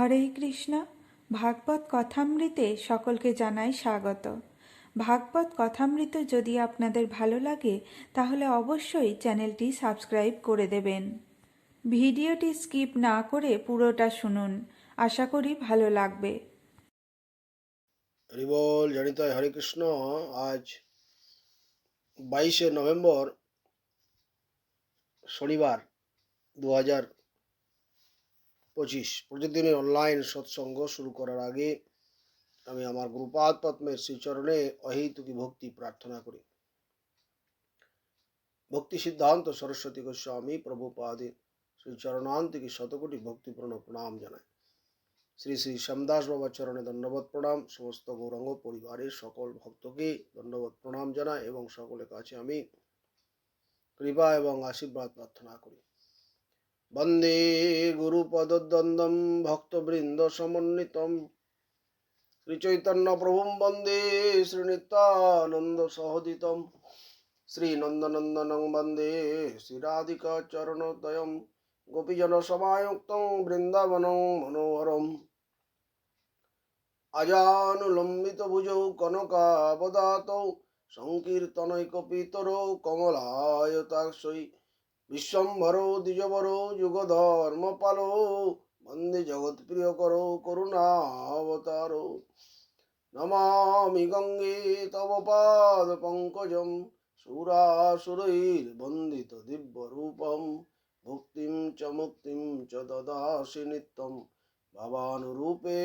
হরে কৃষ্ণ। ভাগবত কথামৃতে সকলকে জানাই স্বাগত। ভাগবত কথামৃত যদি আপনাদের ভালো লাগে, তাহলে অবশ্যই চ্যানেলটি সাবস্ক্রাইব করে দেবেন। ভিডিওটি স্কিপ না করে পুরোটা শুনুন। আশা করি ভালো লাগবে। হরিবল জনিতায় হরে কৃষ্ণ। আজ বাইশে নভেম্বর শনিবার দু হাজার পঁচিশ। প্রতিদিনের অনলাইন সৎসঙ্গ শুরু করার আগে আমি আমার গুরুপাদ পদ্মের শ্রীচরণে অহেতুকি ভক্তি প্রার্থনা করি। ভক্তি সিদ্ধান্ত সরস্বতী গোস্বামী প্রভুপাদের শ্রীচরণান্তিকে শতকোটি ভক্তিপূর্ণ প্রণাম জানাই শ্রী শ্রী শ্যামদাস বাবার চরণে দণ্ডবত প্রণাম। সমস্ত গৌরাঙ্গ পরিবারের সকল ভক্তকে দণ্ডবত প্রণাম জানাই এবং সকলের কাছে আমি কৃপা এবং আশীর্বাদ প্রার্থনা করি। বন্দে গুরুপদদ্বন্দ্বম ভক্তবৃন্দ সমন্বিতম শ্রীচৈতন্য প্রভুম বন্দে শ্রীনিত্যানন্দ সহদিতম। শ্রীনন্দনন্দনং বন্দে শ্রীরাধিকা চরণোদয়ম গোপীজন সমায়ুক্তং বৃন্দাবনং মনোহরম। আজানুলম্বিত ভুজৌ কনকাবদাতৌ। সংকীর্তনৈকপিতরৌ কমলায়তাক্ষৈ বিশ্বম্ভরো দ্বিজবরো যুগধর্মপালো বন্দে জগৎপ্রিয়করো করুণাবতারো নমামি গঙ্গে তব পাদ পঙ্কজম সুরাসুরৈর্বন্দিত দিব্যরূপম ভুক্তিম চ মুক্তিম চ দদাসি নিত্যম ভবানুরূপে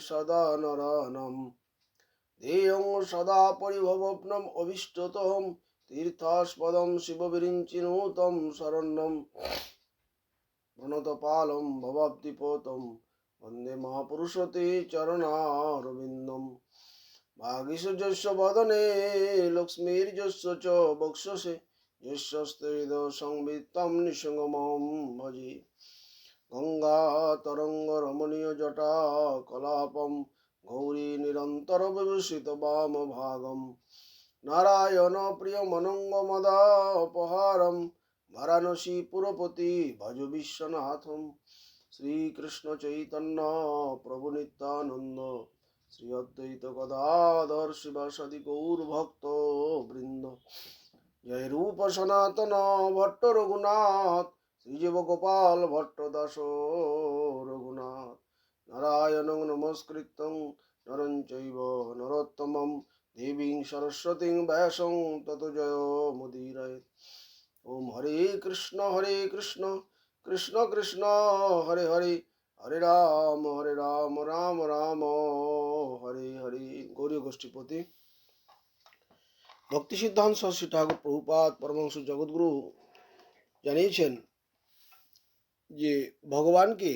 সদা নরানম ध्येयं তীর্থাস্পদম শিববিরিঞ্চিনূতম শরণ্যম। প্রণতপালম ভবাব্দিপতম। বন্দে মহাপুরুষতে চরণারবিন্দম। ভাগীশ বদনে লক্ষ্মীর যস্য চ বক্ষসে। যস্যস্তেদ সংবিত্তম নিসঙ্গমম ভজে। গঙ্গা তরঙ্গ রমণীয় জটা কলাপম গৌরী নিরন্তর বিভূষিত বাম ভাগম নারায়ণ প্রিয় মনঙ্গ মদাপহারম বারাণসী পুরপতি ভজ বিশ্বনাথম। শ্রীকৃষ্ণ চৈতন্য প্রভু নিত্যানন্দ। শ্রী অদ্বৈত গদাধর শিবাসাদি গৌর ভক্ত বৃন্দ। জয় রূপ সনাতন ভট্ট রঘুনাথ শ্রীজীব গোপাল ভট্ট দাস রঘুনাথ। নারায়ণং নমস্কৃত্যং নরং চৈব নরোত্তমম। দেবীং সরস্বতীং ব্যাসং তত জয় মুদীরয়। ওম হরে কৃষ্ণ হরে কৃষ্ণ কৃষ্ণ কৃষ্ণ, হরে হরে হরে রাম হরে রাম রাম রাম, হরে হরে। গৌরী গোষ্ঠীপতি, ভক্তি সিদ্ধান্ত শ্রী ঠাকুর প্রভুপাত পরমংশ জগৎগুরু জানিয়েছেন যে ভগবানকে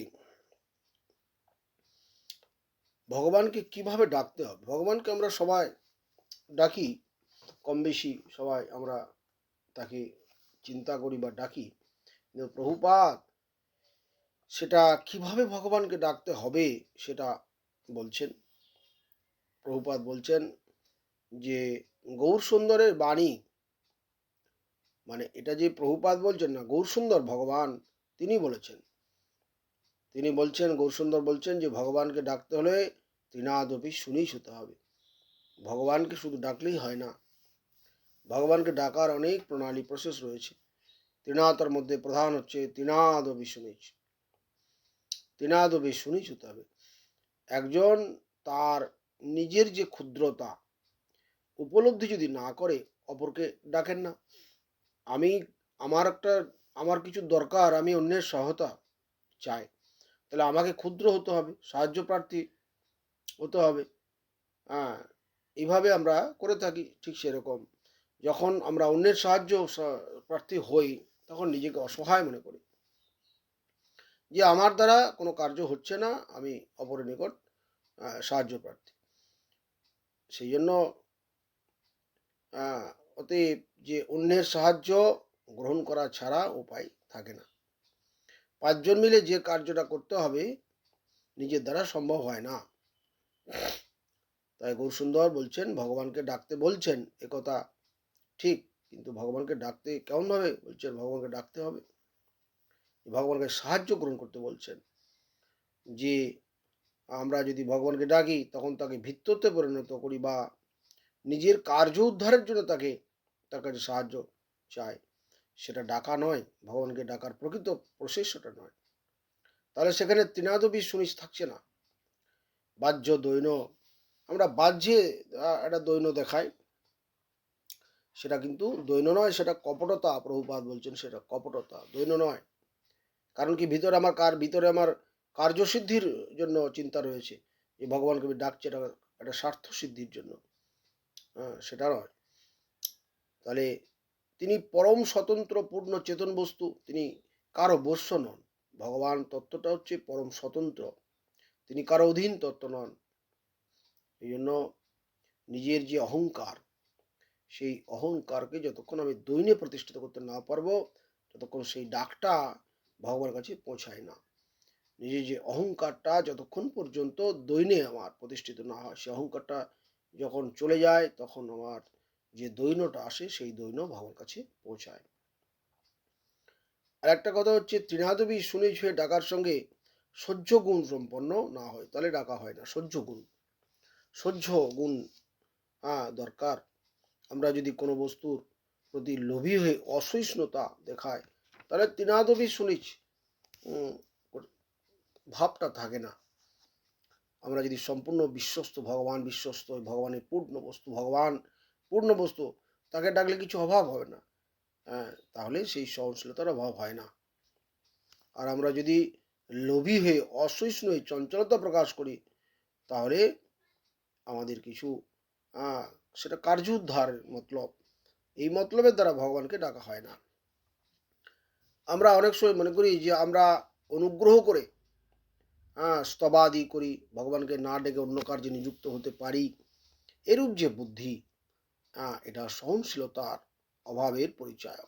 ভগবানকে কীভাবে ডাকতে হবে? ভগবানকে আমরা সবাই ডাকি কম বেশি সবাই আমরা তাকে চিন্তা করি বা ডাকি। প্রভুপাত সেটা কীভাবে ভগবানকে ডাকতে হবে সেটা বলছেন। প্রভুপাত বলছেন যে গৌর সুন্দরের বাণী মানে এটা যে প্রভুপাত বলছেন না গৌর সুন্দর ভগবান তিনি বলেছেন। তিনি বলছেন, গৌরসুন্দর বলছেন যে, ভগবানকে ডাকতে হলে তৃণাদপি শুনেই শুতে হবে। ভগবানকে শুধু ডাকলেই হয় না। ভগবানকে ডাকার অনেক প্রণালী প্রসেস রয়েছে। তৃণাতর মধ্যে প্রধান হচ্ছে তৃণাদবি শুনেছ তৃণাদবি শুনেই শুতে হবে। একজন তার নিজের যে ক্ষুদ্রতা, উপলব্ধি যদি না করে, অপরকে ডাকেন না। আমি, আমার একটা, আমার কিছু দরকার, আমি অন্যের সহায়তা চাই, তাহলে আমাকে ক্ষুদ্র হতে হবে, সাহায্য প্রার্থী হতে হবে। হ্যাঁ এইভাবে আমরা করে থাকি ঠিক সেরকম। যখন আমরা অন্যের সাহায্য প্রার্থী হই, তখন নিজেকে অসহায় মনে করি। যে আমার দ্বারা কোনো কার্য হচ্ছে না, আমি অপরের নিকট সাহায্য প্রার্থী। সেই জন্য অতএব যে অন্যের সাহায্য গ্রহণ করা ছাড়া উপায় থাকে না। পাঁচজন মিলে যে কার্যটা করতে হবে, নিজের দ্বারা সম্ভব হয় না। তাই গৌরসুন্দর বলছেন, ভগবানকে ডাকতে বলছেন একথা ঠিক, কিন্তু ভগবানকে ডাকতে কেমনভাবে বলছেন? ভগবানকে ডাকতে হবে। ভগবানকে সাহায্য গ্রহণ করতে বলছেন যে, আমরা যদি ভগবানকে ডাকি, তখন তাকে ভিত্ততে পরিণত করি বা নিজের কার্য উদ্ধারের জন্য তাকে, তার কাছে সাহায্য চাই। সেটা ডাকা নয়, ভগবানকে ডাকার প্রকৃত প্রসেস সেটা নয়। তাহলে সেখানে তৃণাদবী সুনিশ থাকছে না। বাহ্য দৈন আমরা বাহ্যে একটা দৈন্য দেখাই। সেটা কিন্তু দৈন্য নয়, সেটা কপটতা প্রভুপাত বলছেন সেটা কপটতা, দৈন্য নয়। কারণ কি ভিতরে আমার কার, ভিতরে আমার কার্যসিদ্ধির জন্য চিন্তা রয়েছে। যে ভগবানকে আমি ডাকছি, এটা একটা স্বার্থ সিদ্ধির জন্য। হ্যাঁ সেটা নয়। তাহলে তিনি পরম স্বতন্ত্র, পূর্ণ চেতন বস্তু, তিনি কারও বস্য নন। ভগবান তত্ত্বটা হচ্ছে পরম স্বতন্ত্র। তিনি কারও অধীন তত্ত্ব নন। এই জন্য নিজের যে অহংকার, সেই অহংকারকে যতক্ষণ আমি দৈনে প্রতিষ্ঠিত করতে না পারব, ততক্ষণ সেই ডাকটা ভগবানের কাছে পৌঁছায় না। নিজের যে অহংকারটা যতক্ষণ পর্যন্ত দৈনে আমার প্রতিষ্ঠিত না হয়, সেই অহংকারটা যখন চলে যায়, তখন আমার যে দৈনটা আসে, সেই দৈন ভগবানের কাছে পৌঁছায়। আর একটা কথা হচ্ছে তৃণাদবী শুনে ছুঁয়ে ডাকার সঙ্গে সহ্য গুণ সম্পন্ন না হয়। তাহলে ডাকা হয় না সহ্য গুণ সহ্য গুণ হ্যাঁ দরকার। আমরা যদি কোনো বস্তুর প্রতি লোভী হয়ে অসহিষ্ণুতা দেখায় তাহলে উম, ওর ভাবটা থাকে না। আমরা যদি সম্পূর্ণ বিশ্বস্ত ভগবান বিশ্বস্ত ভগবানের পূর্ণ বস্তু ভগবান পূর্ণ বস্তু তাকে ডাকলে কিছু অভাব হবে না। হ্যাঁ তাহলে সেই সহনশীলতার অভাব হয় না। আর আমরা যদি লোভী হয়ে অসহিষ্ণু হয়ে চঞ্চলতা প্রকাশ করি তাহলে আমাদের কিছু সেটা কার্য উদ্ধার মতলব। এই মতলবের দ্বারা ভগবানকে ডাকা হয় না। আমরা অনেক সময় মনে করি যে আমরা অনুগ্রহ করে হ্যাঁ স্তবাদি করি, ভগবানকে না ডেকে অন্য কার্যে নিযুক্ত হতে পারি। এরূপ যে বুদ্ধি হ্যাঁ এটা সহনশীলতার অভাবের পরিচয়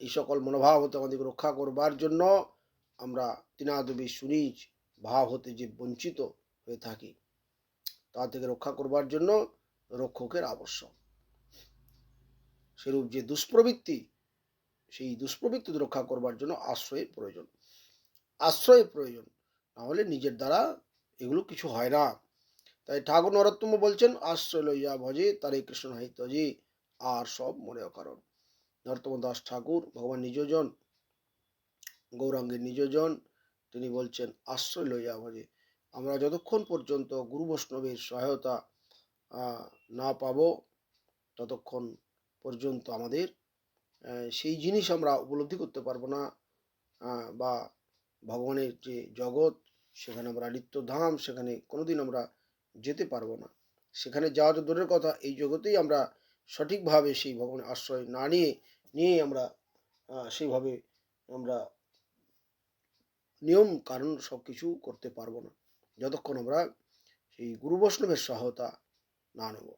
এই সকল মনোভাব হতে আমাদেরকে রক্ষা করবার জন্য আমরা তিনাদবী সুনিজ ভাব হতে যে বঞ্চিত হয়ে থাকি। তা থেকে রক্ষা করবার জন্য রক্ষকের আবশ্যক। সেরূপ যে দুষ্প্রবৃত্তি, সেই দুষ্প্রবৃত্তি রক্ষা করবার জন্য আশ্রয়ের প্রয়োজন। আশ্রয়ের প্রয়োজন নাহলে নিজের দ্বারা এগুলো কিছু হয় না। তাই ঠাকুর নরোত্তম বলছেন, আশ্রয় লইয়া ভজে, তারে কৃষ্ণ হাইতজি আর সব মনে কারণ নরোত্তম দাস ঠাকুর, ভগবান নিজজন গৌরাঙ্গের নিজজন তিনি বলছেন, আশ্রয় লইয়া ভজে। আমরা যতক্ষণ পর্যন্ত গুরু বৈষ্ণবের সহায়তা না পাব, ততক্ষণ পর্যন্ত আমাদের সেই জিনিস আমরা উপলব্ধি করতে পারব না বা ভগবানের যে জগৎ, সেখানে আমরা নিত্যধাম, সেখানে কোনোদিন আমরা যেতে পারব না। সেখানে যাওয়া তো দূরের কথা, এই জগতেই আমরা সঠিকভাবে সেই ভগবানের আশ্রয় না নিয়ে নিয়ে আমরা সেইভাবে আমরা নিয়ম কারণ সব কিছু করতে পারব না। যতক্ষণ আমরা সেই গুরু বৈষ্ণবের সহায়তা না নেব।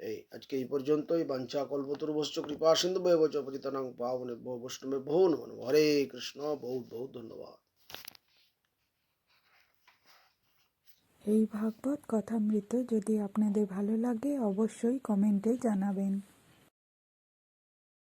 এই আজকে এই পর্যন্তই। বাঞ্ছা কল্পতরুবশ্চ কৃপা সিন্ধু বৈবচ পতিতানাং পাবনে বৈষ্ণবে বহু নমন হরে কৃষ্ণ। বহুত বহুত ধন্যবাদ। এই ভাগবত কথামৃত যদি আপনাদের ভালো লাগে, অবশ্যই কমেন্টে জানাবেন।